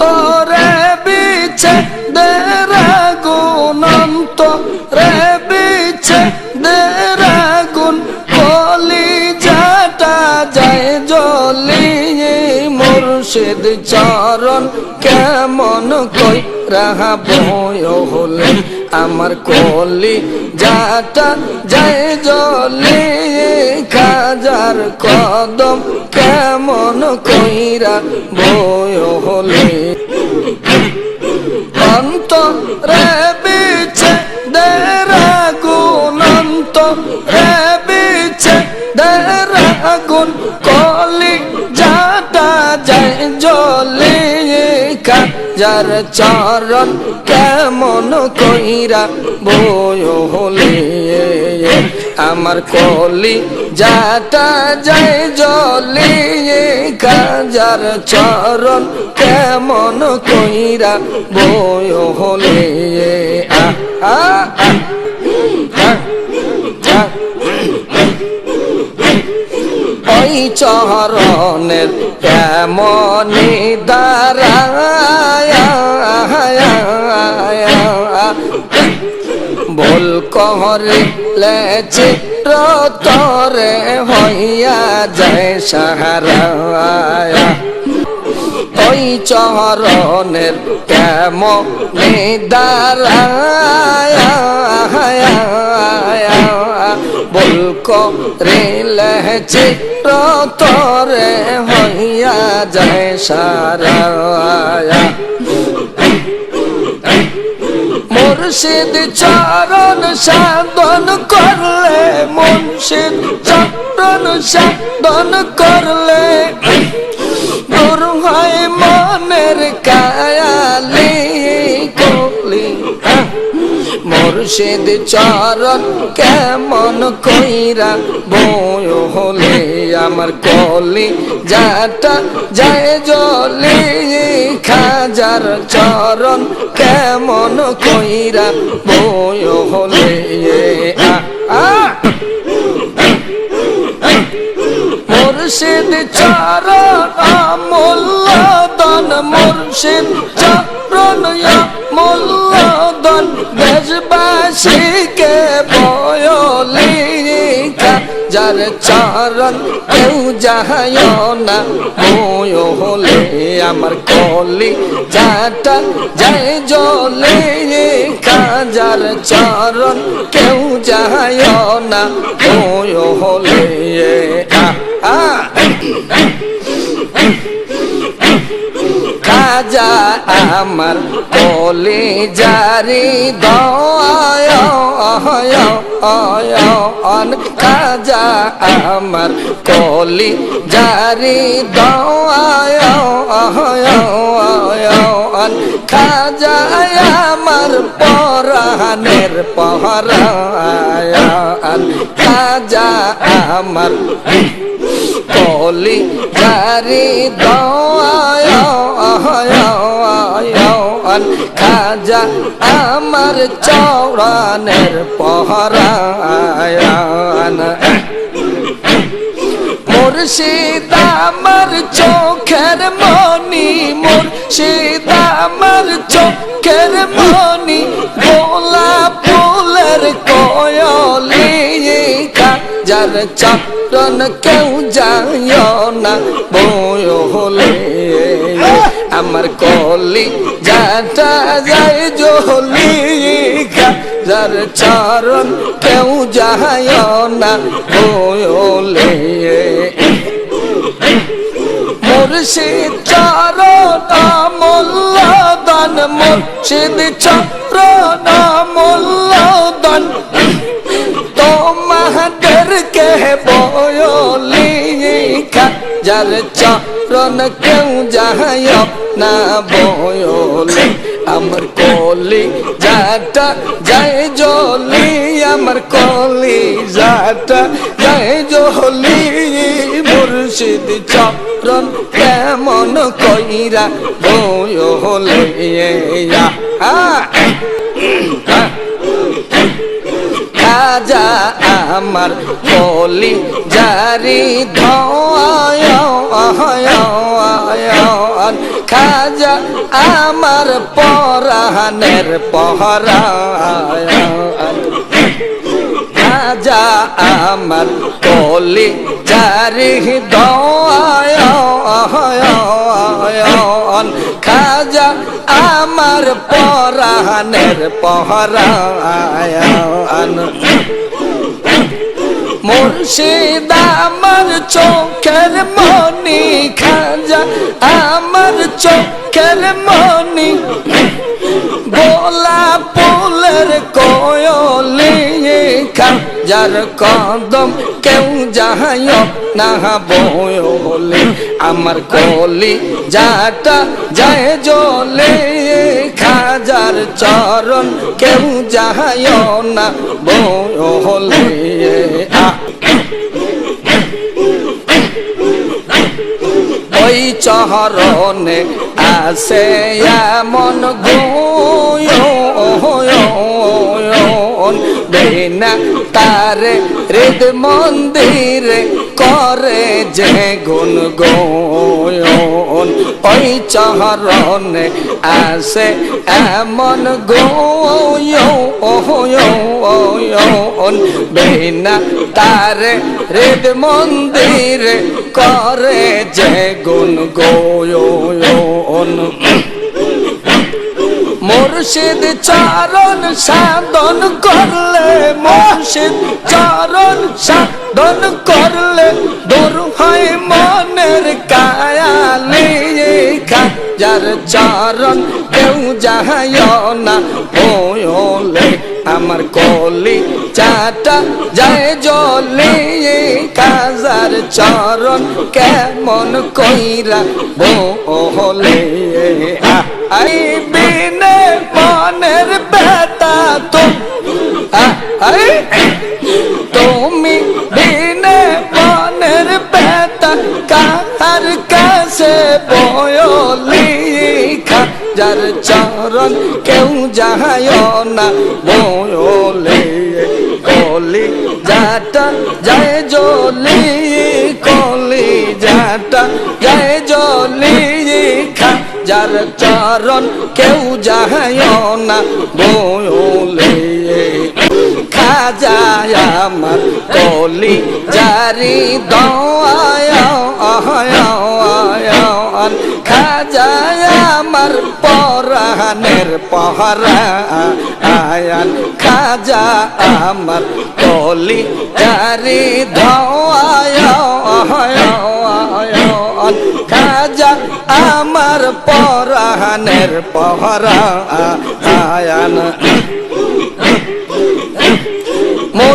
অন্তরে বিছে দেরাগুন অন্তরে বিছে দেরাগুন কলি যাটা যায় জলিয়ে মুর্শিদ চরণ কেমন কই রাহা বয় হলে আমার কলি যাটা যায় জলে খাজার কদম কেমন কইরা বয় হলে? অন্ত রে বিছে দেরাগুন অন্ত রে বিছে দেরাগুন কলি যাটা যায় জলে কাজার চরণ কেমন কইরা বয় হলে? আমার কলি যাটা যায় জলে কাজার চরণ কেমন কইরা বয় হলে। ওই চরণের কেমনি দাঁড়ায় ভুল কহরে লেছে রতরে হইয়া যায় সাহারা ওই চরণের কেমনি দাঁড়ায়? বলক রেলে চিত্রে হইয়া যায় সারা মুর্শিদ চরণ সাধন করলে মুর্শিদ চরণ সাধন করলে। দূর হয় মনের কায়ালি মুর্শিদ চরণ কেমন কইরা বয় হলে আমার কলি যাটা যায় জলে, খাজার চরণ কেমন কইরা বয় হলে। মুর্শিদ চরণ আমূল্যদন মুর্শিদ চরণ মূল্যদন দেশবাসীকে বয়লি যার চরণ কেউ যাহায় না। বয় হলে আমার কলি যাটা যায় জলে কাজার চরণ কেউ যাহায় না। বয় হলে আ আ। খাজা আমার কলি জারি দয়ান খাজা আমার কলি জারি দয়ান খাজা আমার পরানের পহরায়ান খাজা আমার কলি জারি দয়ান খাজা আমার চৌরানের পহরায়ান। মুর্শিদ আমার চোখের মনি, মুর্শিদ আমার চোখের মনি, গোলা ফুলের কয়লি যার চরণ কেউ যায় না বয় হলে আমার কলি যাটা যায় জলি যার চরণ কেউ যায় না বয় হলে মুর্শিদ চরণ মোল্লাদান মুর্শিদ চরণ মোল্লাদান তোমাদেরকে বয়লি যার চরণ কেউ যায় না বয়লি। আমার কলি যাটা যায় জলি, আমার কলি যাটা যায় জলি। মুর্শিদ চরণ কেমন কইরা বয়লে। আ খাজা আমার কলি জারি ধন খাজা আমার পরাহানের পহরায়ন খাজা আমার কলি জারি দয়ায়ন খাজা আমার পরাহানের পহরায়ন মুর্শিদ আমার চোখের মনি খাজা আমার চোখের মনি গোলা ফুলের কোয়লি খাজার কদম কেউ যাহায় না বলে। আমার কলি যাটা যায় জলে, খাজার চরণ কেউ যাহায় না বলে। ওই চহরনে আসে এমন গুয়ন বিনা তারে হৃদ মন্দিরে করে যে গুন গোয়ন ওই চহরনে আসে এমন গোয়ন বিনা তারে হৃদ মন্দিরে করে যে গুন গোয়ন মুর্শিদ চরণ সাধন করলে, মুর্শিদ চরণ সাধন করলে, দূর হয় মনের কায়া নিয়ে খাজার চরণ, কেউ যাহায় না ওলে আমার কলি চাটা যায় জলে কাজার চরণ কেমন কইরা বলে আই বিনে মনের বেটা তো তুমি বিনে মনের বেটা কাহার কাছে বয়লি? যার চরণ কেউ যাহায় না বলে কলি যাটা, যায় জলি কলি যাটা, যায় জলি খা, যার চরণ কেউ যাহায় না বলে খাজায় আমার কলি জারি দয়ান খাজায় আমার পরানের পহরা আয়ান খাজা আমার কলি জারি ধয়ান খাজা আমার পরানের পহরা আয়ান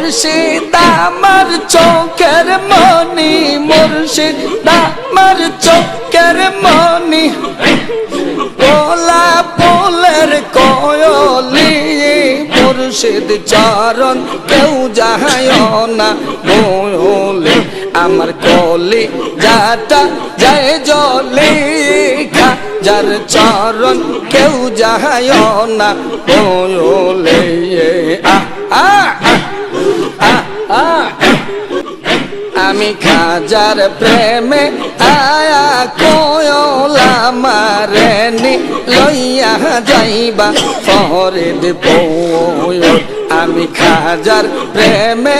মুর্শিদ, আমার চোখের মনি, মুর্শিদ, আমার চোখের মনি। পোলা পোলের কয়লি, মুর্শিদ চরণ কেউ যাহায় না বলে আমার কলি যাটা যায় জলে। যার চরণ কেউ যাহায় না বলে আ আ। আমি খাজার প্রেমে আয়া কোয়লা মারেনি, লইয়া যাইবা ফরিদ পয় আমি খাজার প্রেমে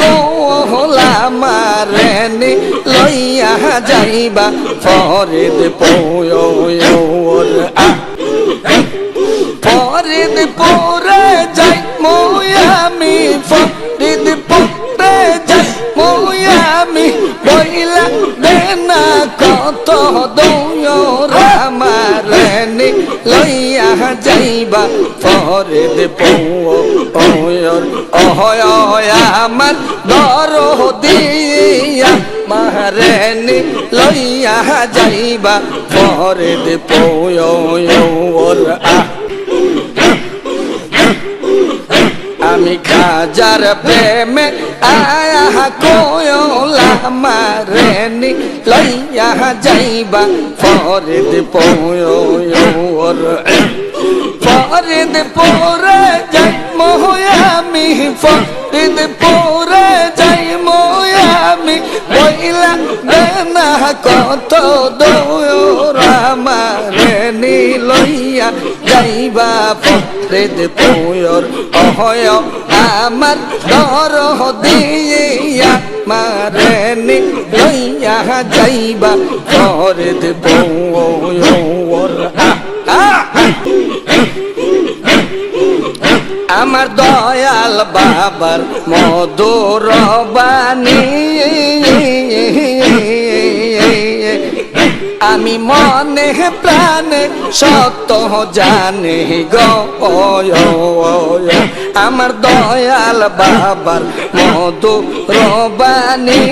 কোহলা মারেনি, লইয়া যাইবা ফরিদ পয় আ পরে যাই মোয়ামি ফরিদ যাইবা পৌর অহয় আমার দর দিয়া মারেনি লইয়া যাইবা পৌর আ। আমি খাজার প্রেমে আয়া কোয়লা মারেনি লইয়া যাইবা ফরিদ পৌর ফরিদ পরে যাই মোয়ামি ফরিদ পরে যাই মোয়ামি বইলা দেনা কত দৌড় রামারে নি লইয়া যাইবা ফরেদ পুয়র অহয় আমার দর দিয়া মারে নি লইয়া যাইবা ফরেদ পুয়র আমার দয়াল বাবার মধুর আমি মনে প্রাণে সত জানি আমার দয়াল বাবার মধুর বাণী।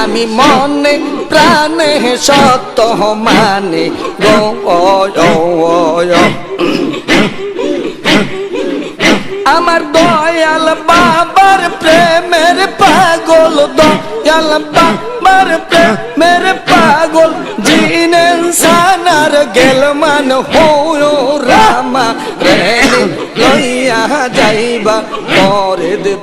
আমি মনে প্রাণে সত্য মানে। আমার দয়াল বাবার প্রেমের পাগল, দয়াল বাবার প্রেমের পাগল। জিনেন সানার গেল মান হো রামা। রে লইয়া যাইবা পরে দে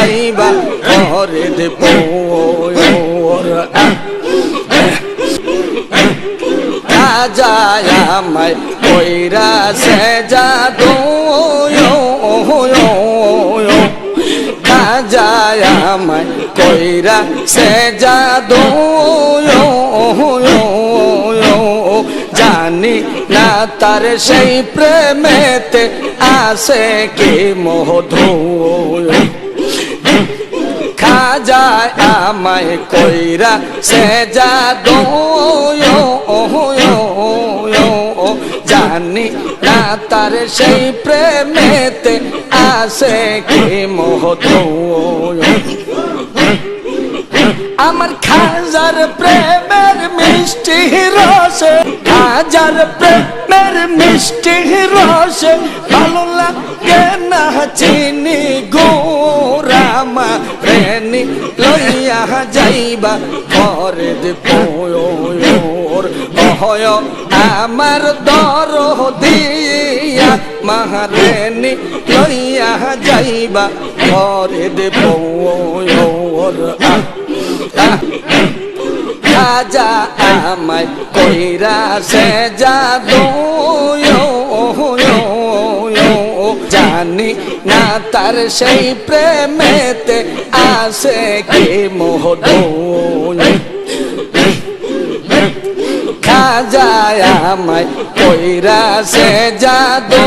যাইবা পরে। দে যায় কইরা সে জাদু। যায় আমায় কইরা সে জাদু। জানি না তার সেই প্রেমেতে আসে কি মধু। খাজায় আমায় কইরা সে যা জানি না তার সেই প্রেমেতে আসে কি মহতো আমার খাজার প্রেমের মিষ্টি রসে, খাজার প্রেমের মিষ্টি রসে, ভালো লাগে না চিনি গোরামা রেনি লইয়া যাইবা পোর অহয় আমার দর দিয়া মাহারেনি লইয়া যাইবা পরে পোর রাজা আমায় কইরা সে জানি না তার সেই প্রেমেতে আসে কি মোহদো খাজায় আমায় কইরা সে জাদু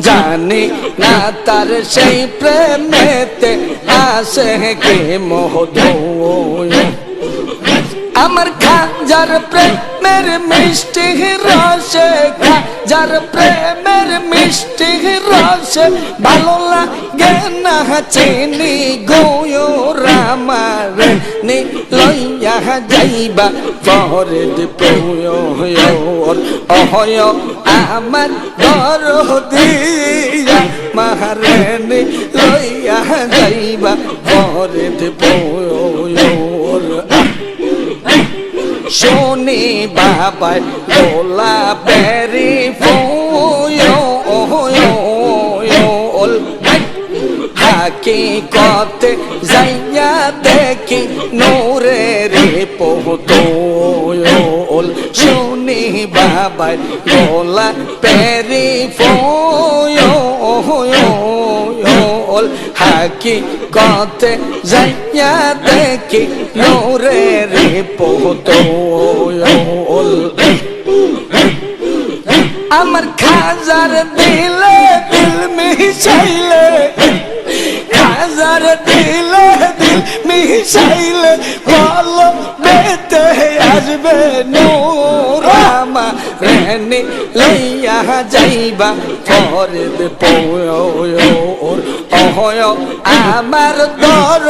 জানি না তার সেই প্রেমেতে আসে কে মহদো আমার খাজার প্রেমের মিষ্টি রসে খাজার প্রেমের মিষ্টি রসে ভালো লাগে না চিনি গোয় রামার নি লইয়া যাইবা পরে অহয় আমার দর দিয়া মাহারেনি লইয়া যাইবা পরে শোনি বাবা লোলা বেরি ফোল হাকি কতে যাইয়া দেখি নোরে রে পোহতোল শুনি বাবা লোলা পেরি ফোল হাকি কতে যাইয়া দেখি নোরে রে পোহতোল আমার খাজার দিলে দিল মিশাইলে, খাজার দিলে দিল মিশাইলে কল বেতে আসবে নোরামা রেনি লইয়া যাইবা পরে পৌর অহয় আমার দর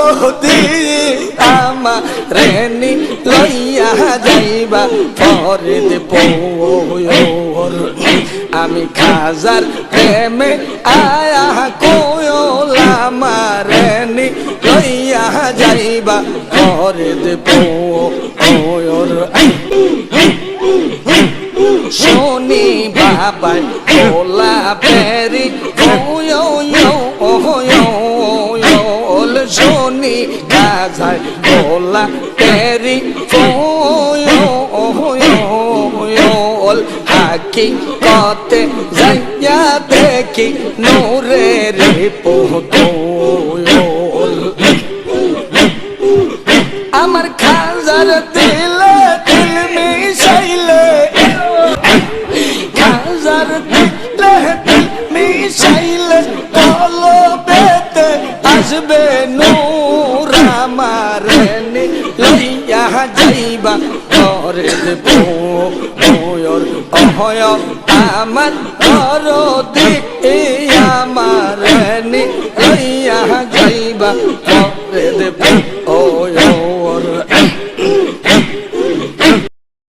আমার রেনি লইয়া যাইবা পরে পৌর আমি খাজার প্রেমে আয়া কোয়লা মারেনি লইয়া যাইবা পরে পৌর শো শুনি বাবাই ওলা পেরি ওয়ো ওয়ো ওল শুনি গাজাই ওলা পেরি ওয়ো ওল হাকি কতে যাইয়া দেখি নূরের পোহল আমার খাজার অহয় আমার ঘর দিকে আমার লইয়া যাইবা।